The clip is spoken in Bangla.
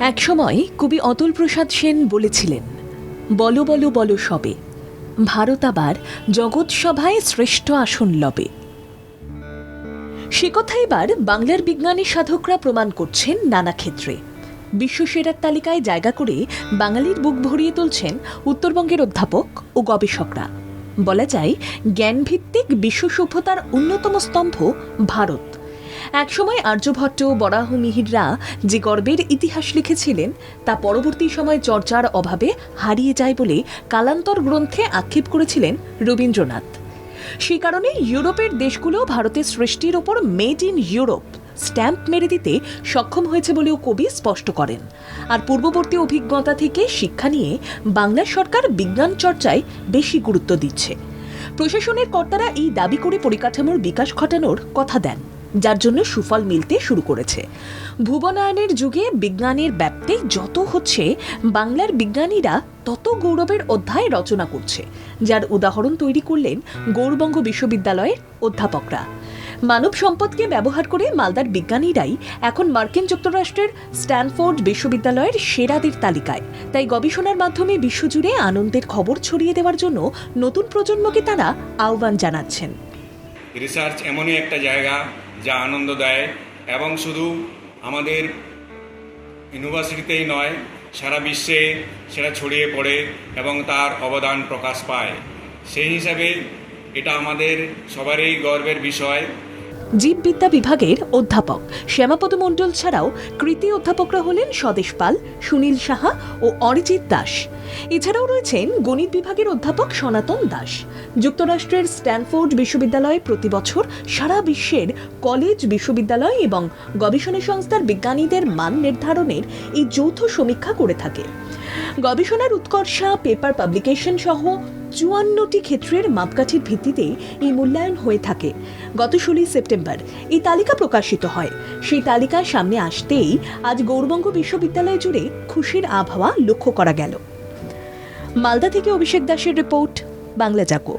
একসময় কবি অতুল প্রসাদ সেন বলেছিলেন, বলো বলো বলো সবে, ভারত আবার জগৎ সভায় শ্রেষ্ঠ আসন লবে। সে কথা এবার বাংলার বিজ্ঞানী সাধকরা প্রমাণ করছেন নানা ক্ষেত্রে। বিশ্বসেরার তালিকায় জায়গা করে বাঙালির বুক ভরিয়ে তুলছেন উত্তরবঙ্গের অধ্যাপক ও গবেষকরা। বলা যায়, জ্ঞানভিত্তিক বিশ্ব সভ্যতার অন্যতম স্তম্ভ ভারত। একসময় আর্যভট্ট, বরাহ মিহিররা যে গর্বের ইতিহাস লিখেছিলেন, তা পরবর্তী সময় চর্চার অভাবে হারিয়ে যায় বলে কালান্তর গ্রন্থে আক্ষেপ করেছিলেন রবীন্দ্রনাথ। সেই কারণে ইউরোপের দেশগুলো ভারতের সৃষ্টির ওপর মেড ইন ইউরোপ স্ট্যাম্প মেরে দিতে সক্ষম হয়েছে বলেও কবি স্পষ্ট করেন। আর পূর্ববর্তী অভিজ্ঞতা থেকে শিক্ষা নিয়ে বাংলা সরকার বিজ্ঞান চর্চায় বেশি গুরুত্ব দিচ্ছে। প্রশাসনের কর্তারা এই দাবি করে পরিকাঠামোর বিকাশ ঘটানোর কথা দেন। যার জন্য সুফল মিলতে শুরু করেছে। ভুবনায়নের যুগে বিজ্ঞানের ব্যাপ্তি যত হচ্ছে, বাংলার বিজ্ঞানীরা তত গৌরবের অধ্যায় রচনা করছে, যার উদাহরণ তৈরি করলেন গৌরবঙ্গ বিশ্ববিদ্যালয়ের অধ্যাপকরা। মানব সম্পদকে ব্যবহার করে মালদার বিজ্ঞানীরাই এখন মার্কিন যুক্তরাষ্ট্রের স্ট্যানফোর্ড বিশ্ববিদ্যালয়ের সেরাদের তালিকায়। তাই গবেষণার মাধ্যমে বিশ্বজুড়ে আনন্দের খবর ছড়িয়ে দেওয়ার জন্য নতুন প্রজন্মকে তারা আহ্বান জানাচ্ছেন। রিসার্চ এমনই একটা জায়গা যা আনন্দ দেয় এবং শুধু আমাদের ইউনিভার্সিটিতেই নয়, সারা বিশ্বে সেটা ছড়িয়ে পড়ে এবং তার অবদান প্রকাশ পায়। সেই হিসাবে এটা আমাদের সবারই গর্বের বিষয়। জীববিদ্যা বিভাগের অধ্যাপক। শ্যামাপদ মণ্ডল ছাড়াও কৃতি অধ্যাপকরা হলেন স্বদেশ পাল, সুনীল সাহা ও অরিজিৎ দাস। এছাড়াও রয়েছেন গণিত বিভাগের অধ্যাপক সনাতন দাস। যুক্তরাষ্ট্রের স্ট্যানফোর্ড বিশ্ববিদ্যালয়ে প্রতি বছর সারা বিশ্বের কলেজ বিশ্ববিদ্যালয় এবং গবেষণা সংস্থার বিজ্ঞানীদের মান নির্ধারণের এই যৌথ সমীক্ষা করে থাকে। গবেষণার উৎকর্ষা, পেপার পাবলিকেশন সহ চুয়ান্নটি ক্ষেত্রের মাপকাঠির ভিত্তিতে এই মূল্যায়ন হয়ে থাকে। গত ষোলোই সেপ্টেম্বর এই তালিকা প্রকাশিত হয়। সেই তালিকা সামনে আসতেই আজ গৌরবঙ্গ বিশ্ববিদ্যালয় জুড়ে খুশির আবহাওয়া লক্ষ্য করা গেল। মালদা থেকে অভিষেক দাসের রিপোর্ট, বাংলা জাগো।